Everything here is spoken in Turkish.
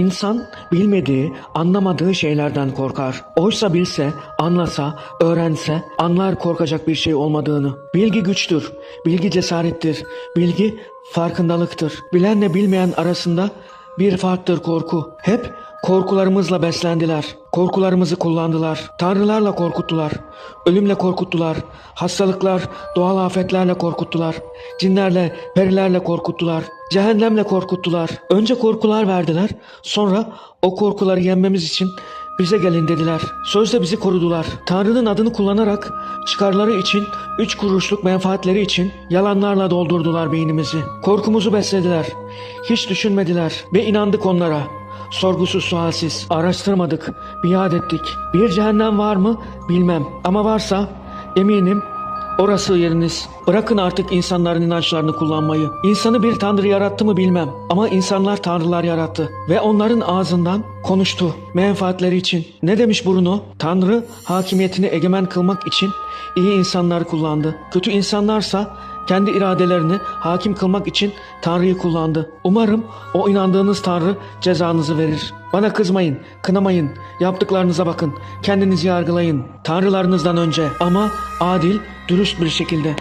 İnsan bilmediği, anlamadığı şeylerden korkar. Oysa bilse, anlasa, öğrense, anlar korkacak bir şey olmadığını. Bilgi güçtür, bilgi cesarettir, bilgi farkındalıktır. Bilenle bilmeyen arasında bir farktır korku. Hep korkularımızla beslendiler. Korkularımızı kullandılar. Tanrılarla korkuttular. Ölümle korkuttular. Hastalıklar, doğal afetlerle korkuttular. Cinlerle, perilerle korkuttular. Cehennemle korkuttular. Önce korkular verdiler. Sonra o korkuları yenmemiz için bize gelin dediler. Sözde bizi korudular. Tanrı'nın adını kullanarak çıkarları için, üç kuruşluk menfaatleri için yalanlarla doldurdular beynimizi. Korkumuzu beslediler. Hiç düşünmediler ve inandık onlara. Sorgusuz sualsiz. Araştırmadık. Biat ettik. Bir cehennem var mı? Bilmem. Ama varsa eminim Orası yeriniz. Bırakın artık insanların inançlarını kullanmayı. İnsanı bir tanrı yarattı mı bilmem. Ama insanlar tanrılar yarattı. Ve onların ağzından konuştu. Menfaatleri için. Ne demiş Bruno? Tanrı hakimiyetini egemen kılmak için iyi insanlar kullandı. Kötü insanlarsa kendi iradelerini hakim kılmak için Tanrı'yı kullandı. Umarım o inandığınız Tanrı cezanızı verir. Bana kızmayın, kınamayın, yaptıklarınıza bakın, kendinizi yargılayın. Tanrılarınızdan önce ama adil, dürüst bir şekilde.